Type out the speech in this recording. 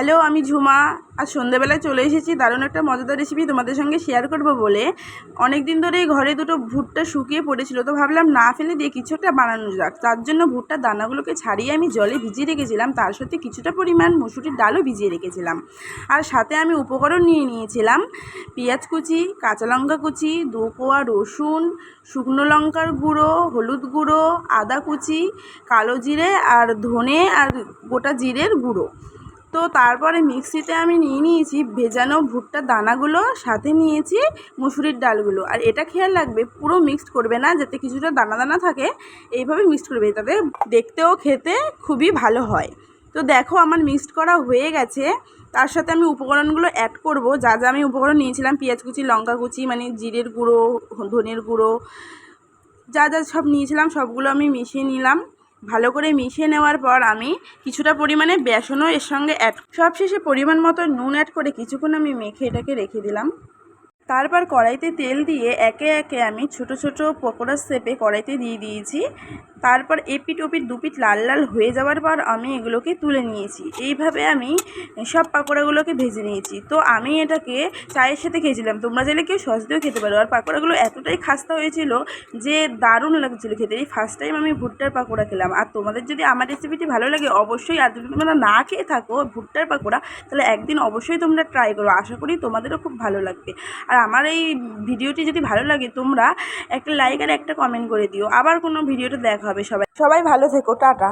Hello, আমি ঝুমা। আজ সন্ধেবেলায় চলে এসেছি দারুণ একটা মজাদার রেসিপি তোমাদের সঙ্গে শেয়ার করব বলে। অনেক দিন ধরেই ঘরে দুটো ভুট্টা শুকিয়ে পড়েছিল, তো ভাবলাম না ফেলে দিয়ে কিছু একটা বানানো যাক। তার জন্য ভুট্টার দানাগুলোকে ছাড়িয়ে আমি জলে ভিজিয়ে রেখেছিলাম। তার সাথে কিছুটা পরিমাণ মুসুরির ডালও ভিজিয়ে রেখেছিলাম। আর সাথে আমি উপকরণ নিয়ে নিয়েছিলাম পেঁয়াজ কুচি, কাঁচা লঙ্কা কুচি, দু কোয়া রসুন, শুকনো লঙ্কার গুঁড়ো, হলুদ গুঁড়ো, আদা কুচি, কালো জিরে আর ধনে আর গোটা জিরের গুঁড়ো। তো তারপরে মিক্সিতে আমি নিয়ে নিয়েছি ভেজানো ভুট্টার দানাগুলো, সাথে নিয়েছি মুসুরির ডালগুলো। আর এটা খেয়াল রাখবে, পুরো মিক্সড করবে না, যাতে কিছুটা দানা দানা থাকে, এইভাবে মিক্সড করবে, তাতে দেখতেও খেতে খুবই ভালো হয়। তো দেখো আমার মিক্সড করা হয়ে গেছে। তার সাথে আমি উপকরণগুলো অ্যাড করব। যা যা আমি উপকরণ নিয়েছিলাম, পেঁয়াজ কুচি, লঙ্কা কুচি মানে জিরের গুঁড়ো, ধনের গুঁড়ো, যা যা সব নিয়েছিলাম, সবগুলো আমি মিশিয়ে নিলাম। ভালো করে মিশিয়ে নেওয়ার পর আমি কিছুটা পরিমাণে বেসনও এর সঙ্গে অ্যাড সবশেষে পরিমাণ মতো নুন অ্যাড করে কিছুক্ষণ আমি মেখে এটাকে রেখে দিলাম। তারপর কড়াইতে তেল দিয়ে একে একে আমি ছোট ছোট পকোড়ার সেপে কড়াইতে দিয়ে দিয়েছি। তারপর এপিট ওপিট দুপিট লাল লাল হয়ে যাওয়ার পর আমি এগুলোকে তুলে নিয়েছি। এইভাবে আমি সব পাকোড়াগুলোকে ভেজে নিয়েছি। তো আমি এটাকে চায়ের সাথে খেয়েছিলাম। তোমরা চাইলে কেউ সস দিয়েও খেতে পারো। আর পাকোড়াগুলো এতটাই খাস্তা হয়েছিল যে দারুণ লাগছিল খেতে। এই ফার্স্ট টাইম আমি ভুট্টার পাকোড়া খেলাম। আর তোমাদের যদি আমার রেসিপিটি ভালো লাগে, অবশ্যই আর যদি তোমরা না খেয়ে থাকো ভুট্টার পাকোড়া, তাহলে একদিন অবশ্যই তোমরা ট্রাই করো। আশা করি তোমাদেরও খুব ভালো লাগবে। আর আমার এই ভিডিওটি যদি ভালো লাগে, তোমরা একটা লাইক আর একটা কমেন্ট করে দিও। আবার কোনো ভিডিওটা দেখা হবে সবাই সবাই ভালো থেকো টাটা।